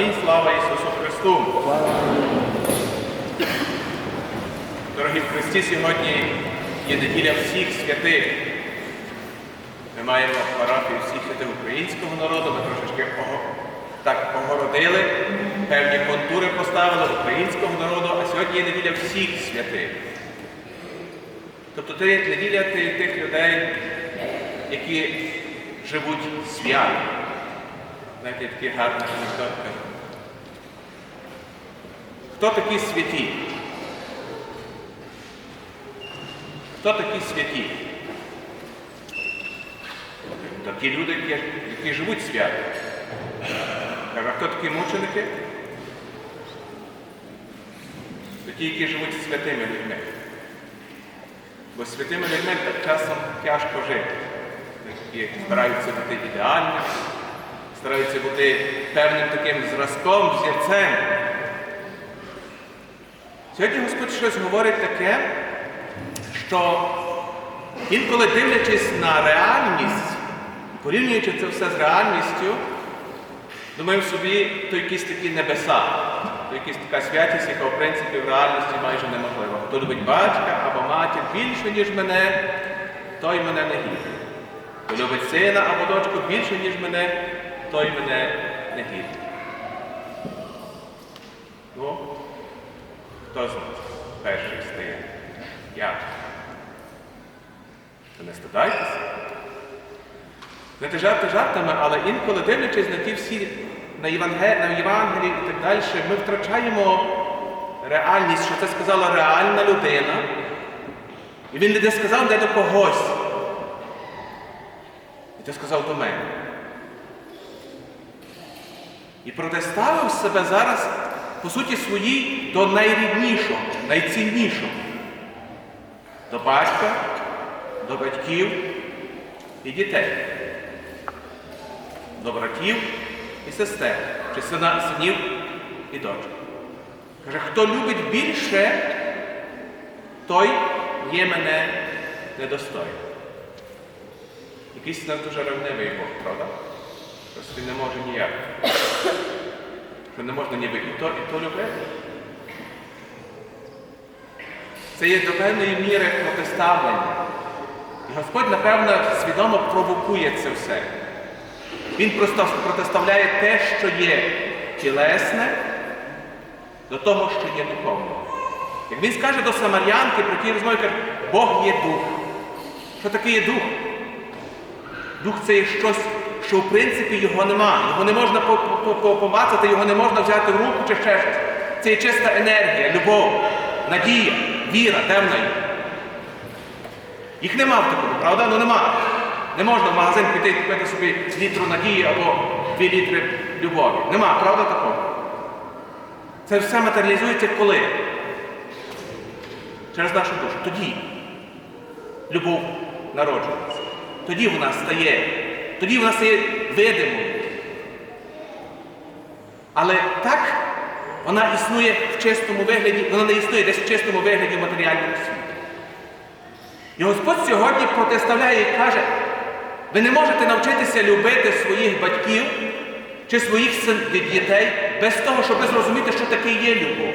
Амінь. Слава Ісусу Христу! Дорогі в Христі, сьогодні є неділя всіх святих. Ми маємо парафію всіх святих українського народу, ми трошечки так огородили, певні контури поставили українського народу, а сьогодні є неділя всіх святих. Тобто це є неділя тих людей, які живуть свято. Знаєте, такий гарний анекдот. Хто такі святі? Хто такі святі? Такі люди, які, живуть свято. А хто такі мученики? Ті, які живуть святими людьми. Бо святими людьми так часом тяжко жити. Які стараються бути ідеальними, стараються бути певним таким зразком, взірцем. Сьогодні Господь щось говорить таке, що інколи дивлячись на реальність, порівнюючи це все з реальністю, думаю собі, то якісь такі небеса, то якась така святість, яка в принципі в реальності майже неможлива. Хто любить батька або матір більше, ніж мене, той мене не гідний. Хто любить сина або дочку більше, ніж мене, той мене не гідний. Ну, хто з нас перший стає? Я. То не стидайтеся. Знаєте, жарти жартами, але інколи дивлячись на ті всі на, Євангелі, на Євангелії і так далі, ми втрачаємо реальність, що це сказала реальна людина. І він не сказав де до когось. І ти сказав до мене. І протиставив себе зараз, по суті, своїй до найріднішого, найціннішого. До батька, до батьків і дітей. До братів і сестер, чи сина, синів і дочок. Каже, хто любить більше, той є мене недостойний. Якийсь нас дуже ревнивий Бог, правда? Просто він не може ніяк. Що не можна ніби і то, і то любити. Це є до певної міри протиставлення. І Господь, напевно, свідомо провокує це все. Він просто протиставляє те, що є тілесне, до того, що є духовне. Як він скаже до Самарянки про ті розмови, каже, Бог є дух. Що таке є дух? Дух це є щось, що в принципі його нема. Його не можна по- по- по- помацати, його не можна взяти в руку чи ще щось. Це є чиста енергія, любов, надія, віра, темна. Їх нема в такому, правда? Ну нема. Не можна в магазин піти і купити собі літру надії або дві літри любові. Нема, правда такого? Це все матеріалізується коли? Через нашу душу. Тоді любов народжується. Тоді вона стає, тоді вона стає видимою. Але так вона існує в чистому вигляді, вона не існує десь в чистому вигляді в матеріальному світі. І Господь сьогодні протиставляє і каже, ви не можете навчитися любити своїх батьків чи своїх дітей без того, щоб зрозуміти, що таке є любов.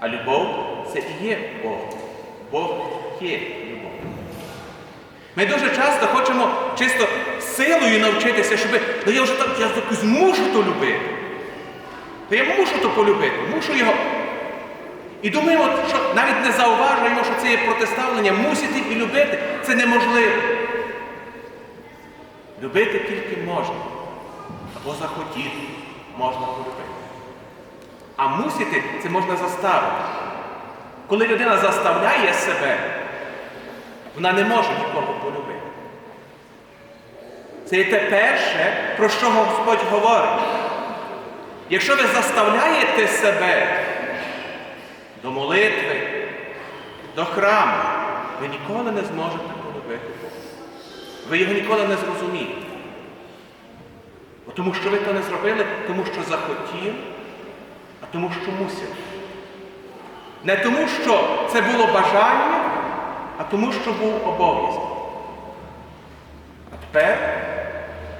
А любов це і є Бог. Бог є любов. Ми дуже часто хочемо чисто силою навчитися, щоб ну я вже так я якось мушу то любити. То я мушу то полюбити, мушу його. І думаємо, що навіть не зауважуємо, що це є протиставлення, мусити і любити це неможливо. Любити тільки можна. Або захотіти можна полюбити. А мусити це можна заставити. Коли людина заставляє себе, вона не може нікого полюбити. Це є те перше, про що Господь говорить. Якщо ви заставляєте себе до молитви, до храму, ви ніколи не зможете полюбити Бога. Ви його ніколи не зрозумієте. Бо Тому що ви то не зробили, тому що захотіли, а тому, що мусили. Не тому, що це було бажання, а тому, що був обов'язок. А тепер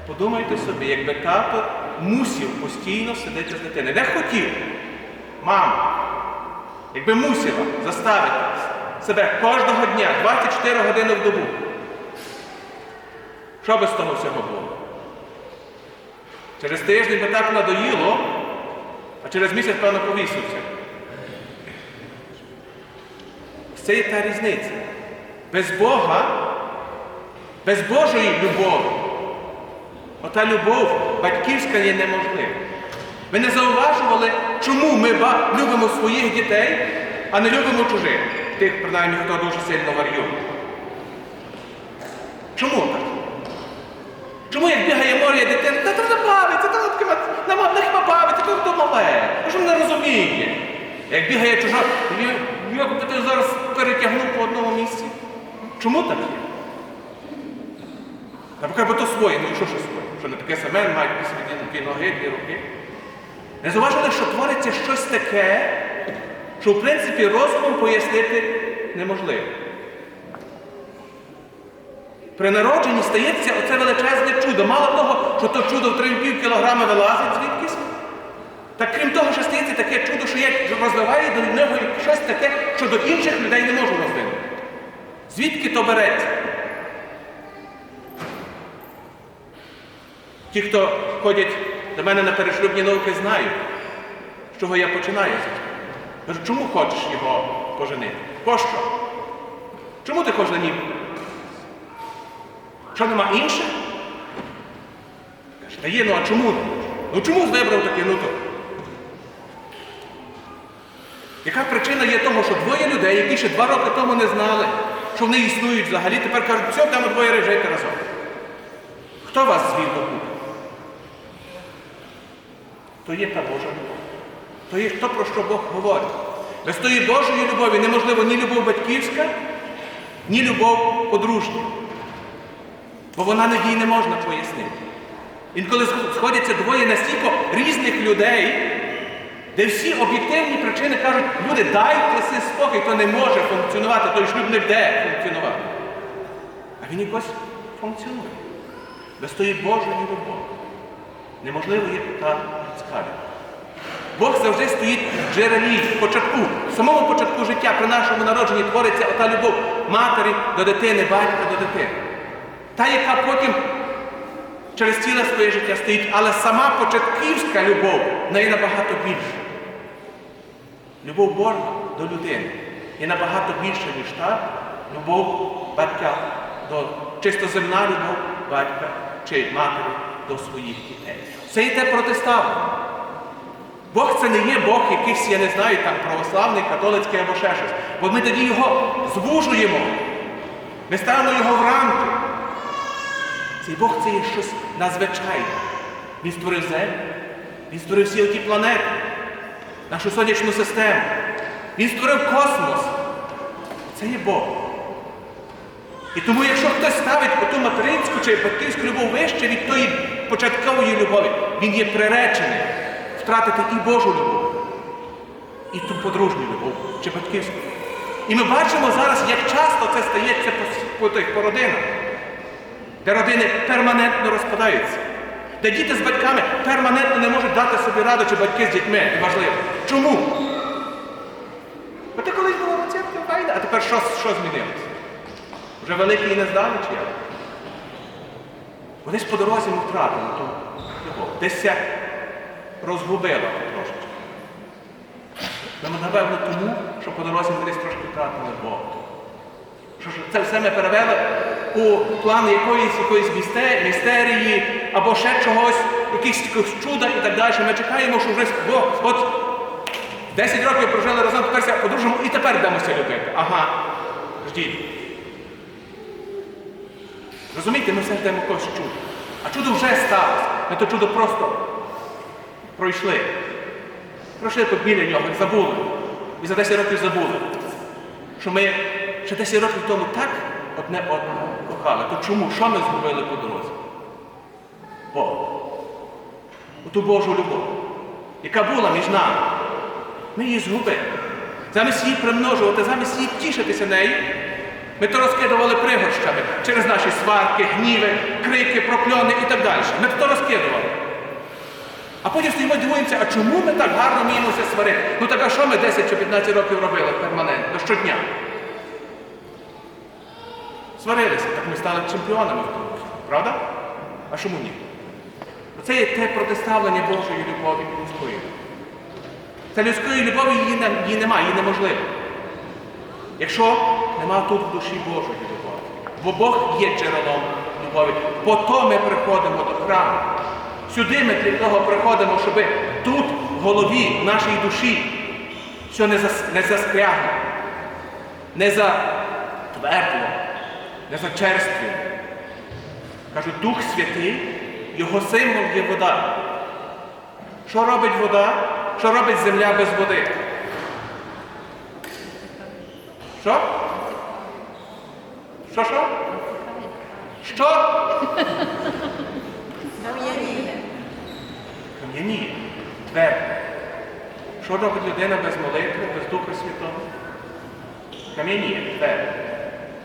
подумайте собі, якби тато мусів постійно сидіти з дитиною. Не хотів. Мама, якби мусила заставити себе кожного дня 24 години в добу. Що би з того всього було? Через тиждень би так надоїло, а через місяць, певно, повісився. Це є та різниця. Без Бога, без Божої любові, ота любов батьківська є неможлива. Ви не зауважували, чому ми любимо своїх дітей, а не любимо чужих, тих, принаймні, хто дуже сильно варює. Чому так? Чому як бігає море дитина, та то не бавиться, та не хіба бавиться, то то мале, що не розуміє. Як бігає чужа, «Я- би ти зараз перетягнув по одному місці. Чому так є? Наприклад, бо то своє, ну що ж своє? Що не таке саме, мають дві дві ноги, дві руки. Не зауважили, що твориться щось таке, що в принципі розумом пояснити неможливо. При народженні стається оце величезне чудо. Мало того, що то чудо в 3,5 кілограми вилазить звідкись, так крім того, що стається таке чудо, що як розвиває до нього щось таке, що до інших людей не може розвинути. Звідки то береться? Ті, хто ходять до мене на перешлюбні науки, знають, з чого я починаю. Кажу, чому хочеш його поженити? Пощо? Чому ти хочеш на ній? Що нема інших? Каже, та є, ну а чому? Ну чому вибрав таке? Ну то? Яка причина є того, що двоє людей, які ще два роки тому не знали, що вони існують взагалі, тепер кажуть, все, будемо двоє жити разом. Хто вас звів до купи? То є та Божа любов. То є то, про що Бог говорить. Без тої Божої любові неможливо ні любов батьківська, ні любов подружня. Бо вона надій не можна пояснити. Інколи сходяться двоє настільки різних людей, де всі об'єктивні причини кажуть, люди, дайте си спокій, то не може функціонувати, той шлюб не буде функціонувати. А він якось функціонує. Без тої Божої любові. Неможливо є та людська. Бог завжди стоїть в джерелі, в початку, в самому початку життя, при нашому народженні твориться ота любов матері до дитини, батька до дитини. Та, яка потім через ціле своє життя стоїть, але сама початківська любов в неї набагато більша. Любов Божа до людини є набагато більша, ніж та любов батька до чисто земна любов батька чи матері до своїх дітей. Це і те. Бог це не є Бог якийсь, я не знаю, там православний, католицький або ще щось. Бо ми тоді його звужуємо. Ми ставимо його в рамки. Цей Бог це є щось надзвичайне. Він створив землю, він створив всі оті планети, нашу сонячну систему. Він створив космос. Це є Бог. І тому, якщо хтось ставить оту материнську чи батьківську любов вище від тої початкової любові, він є приречений втратити і Божу любов, і ту подружню любов чи батьківську. І ми бачимо зараз, як часто це стається по, тих, по родинах, де родини перманентно розпадаються, де діти з батьками перманентно не можуть дати собі раду, чи батьки з дітьми, неважливо. Чому? Бо ти колись була рецептом файна, а тепер що, що змінилося? Вже великий і не здали чи як? Вони ж по дорозі ми втратили ту любов. Десь ся розгубила трошечки. Напевно, тому, що по дорозі ми десь трошки втратили Бога. Що ж це все ми перевели у план якоїсь якоїсь місте- містерії або ще чогось, якихось чуда і так далі. Ми чекаємо, що вже Бог, от 10 років прожили разом, тепер подружимо і тепер йдемося любити. Ага, ждіть. Розумієте, ми все ждемо якогось чуда. А чудо вже сталося. Ми то чудо просто пройшли. Пройшли побіля нього, забули. І за 10 років забули. Що ми ще 10 років тому так одне одного кохали. То чому? Що ми зробили по дорозі? Бог. Оту Божу любов, яка була між нами. Ми її згубили. Замість її примножувати, замість її тішитися нею, ми то розкидували пригорщами через наші сварки, гніви, крики, прокльони і так далі. Ми то розкидували. А потім стоїмо дивуємося, а чому ми так гарно вміємося сварити? Ну так а що ми 10 чи 15 років робили перманентно, щодня? Сварилися, так ми стали чемпіонами в тому, правда? А чому ні? Це є те протиставлення Божої любові і людської. Та людської любові її, не- її немає, її неможливо. Якщо нема тут в душі Божої любові. Бо Бог є джерелом любові. По то ми приходимо до храму. Сюди ми для того приходимо, щоб тут, в голові, в нашій душі, все не, зас, заскрягло, не затвердло, не зачерствіло. Кажу, Дух Святий, його символ є вода. Що робить вода? Що робить земля без води? Що? Що що? Що? Кам'яніє. Твердо. Що робить людина без молитви, без Духа Святого? Кам'яніє, твердо.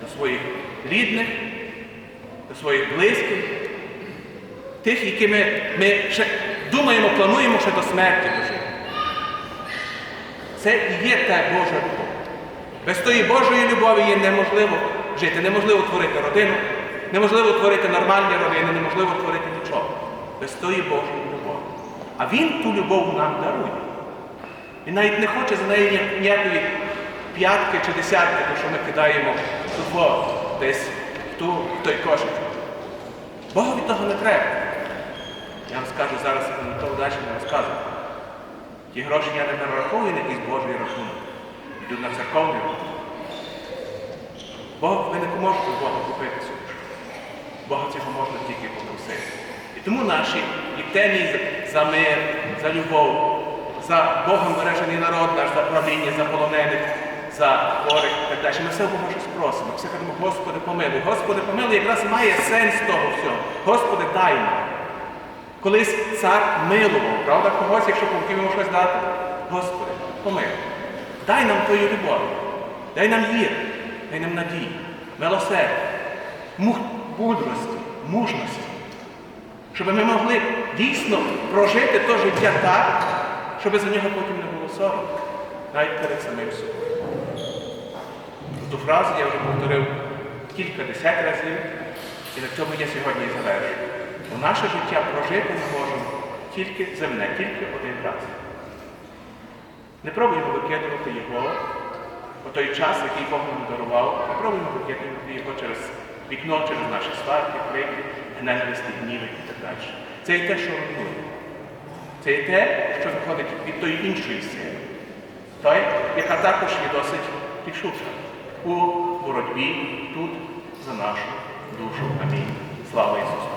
До своїх рідних, до своїх близьких, тих, якими ми ще думаємо, плануємо ще до смерті дожити. Це і є та Божа любов. Без тої Божої любові є неможливо жити, неможливо творити родину, неможливо творити нормальні родини, неможливо творити нічого. Без тої Божої любові. А Він ту любов нам дарує. Він навіть не хоче за неї ніякої п'ятки чи десятки, то що ми кидаємо во, десь в, ту, в той кошик. Богові того не треба. Я вам скажу зараз, я ніколи далі не розказую. Ті гроші я не перераховую на якийсь Божий рахунок. Йдуть на церковний рахунок. Бог, ви не можете з Бога купити цю. Бога цього можна тільки попросити. І тому наші ліктені за мир, за любов, за Богом бережений народ наш, за правління, за полонених, за хворих і так далі. Ми все Бога щось просимо. Все кажемо, Господи, помилуй. Господи, помилуй, якраз має сенс того всього. Господи, дай нам. Колись цар милував, правда, когось, якщо хотів йому щось дати. Господи, помилуй. Дай нам твою любов, дай нам віру, дай нам надію, милосердя, мудрості, мужності, щоб ми могли дійсно прожити то життя так, щоб за нього потім не було соромно, навіть перед самим собою. Ту фразу я вже повторив кілька десят разів, і на цьому я сьогодні і завершу. Бо наше життя прожити ми можемо тільки земне, тільки один раз. Не пробуємо викидувати його у той час, який Бог нам дарував, не пробуємо викидувати його через вікно, через наші сварки, крики, ненависті, гніви і так далі. Це є те, що руйнує. Це є те, що виходить від тої іншої сили, той, яка також є досить рішуча у боротьбі тут за нашу душу. Амінь. Слава Ісусу!